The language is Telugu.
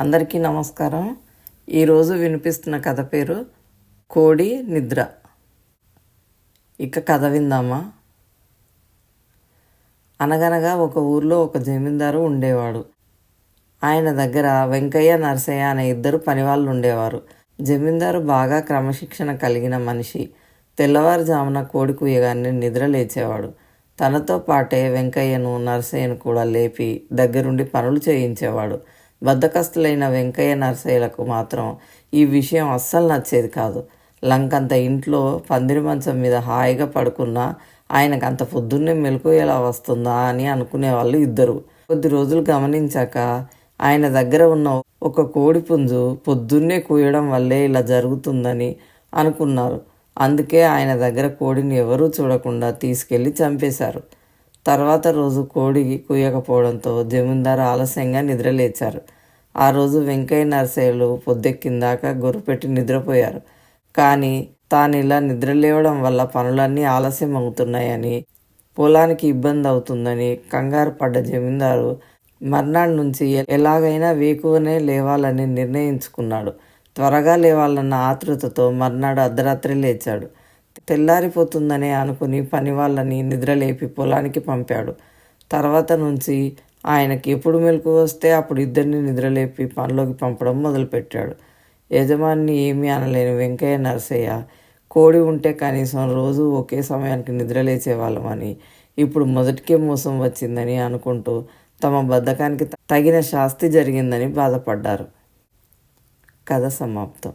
అందరికీ నమస్కారం. ఈరోజు వినిపిస్తున్న కథ పేరు కోడి నిద్ర. ఇక కథ విందామా? అనగనగా ఒక ఊర్లో ఒక జమీందారు ఉండేవాడు. ఆయన దగ్గర వెంకయ్య నరసయ్య అనే ఇద్దరు పనివాళ్ళు ఉండేవారు. జమీందారు బాగా క్రమశిక్షణ కలిగిన మనిషి. తెల్లవారుజామున కోడి కుయ్యగానే నిద్ర లేచేవాడు. తనతో పాటే వెంకయ్యను నరసయ్యను కూడా లేపి దగ్గరుండి పనులు చేయించేవాడు. బద్దకస్తులైన వెంకయ్య నరసయ్యలకు మాత్రం ఈ విషయం అస్సలు నచ్చేది కాదు. లంకంత ఇంట్లో పందిరి మంచం మీద హాయిగా పడుకున్నా ఆయనకు అంత పొద్దున్నే మెలకు ఎలా వస్తుందా అని అనుకునేవాళ్ళు ఇద్దరు. కొద్ది రోజులు గమనించాక ఆయన దగ్గర ఉన్న ఒక కోడి పుంజు పొద్దున్నే కూయడం వల్లే ఇలా జరుగుతుందని అనుకున్నారు. అందుకే ఆయన దగ్గర కోడిని ఎవరూ చూడకుండా తీసుకెళ్ళి చంపేశారు. తర్వాత రోజు కోడి కూయకపోవడంతో జమీందారు ఆలస్యంగా నిద్రలేచారు ఆ రోజు వెంకయ్య నరసయ్యలు పొద్దెక్కిందాక గొర్రెపెట్టి నిద్రపోయారు. కానీ తాను ఇలా నిద్రలేవడం వల్ల పనులన్నీ ఆలస్యం అవుతున్నాయని పొలానికి ఇబ్బంది అవుతుందని కంగారు పడ్డ జమీందారు మర్నాడు నుంచి ఎలాగైనా వేకువనే లేవాలని నిర్ణయించుకున్నాడు. త్వరగా లేవాలన్న ఆతృతతో మర్నాడు అర్ధరాత్రి లేచాడు. తెల్లారిపోతుందనే అనుకుని పని వాళ్ళని నిద్రలేపి పొలానికి పంపాడు. తర్వాత నుంచి ఆయనకి ఎప్పుడు మెలకు వస్తే అప్పుడు ఇద్దరిని నిద్రలేపి పనిలోకి పంపడం మొదలుపెట్టాడు. యజమాని ఏమీ అనలేని వెంకయ్య నరసయ్య కోడి ఉంటే కనీసం రోజు ఒకే సమయానికి నిద్రలేచేవాళ్ళమని ఇప్పుడు మొదటికే మోసం వచ్చిందని అనుకుంటూ తమ బద్ధకానికి తగిన శాస్తి జరిగిందని బాధపడ్డారు. కథ సమాప్తం.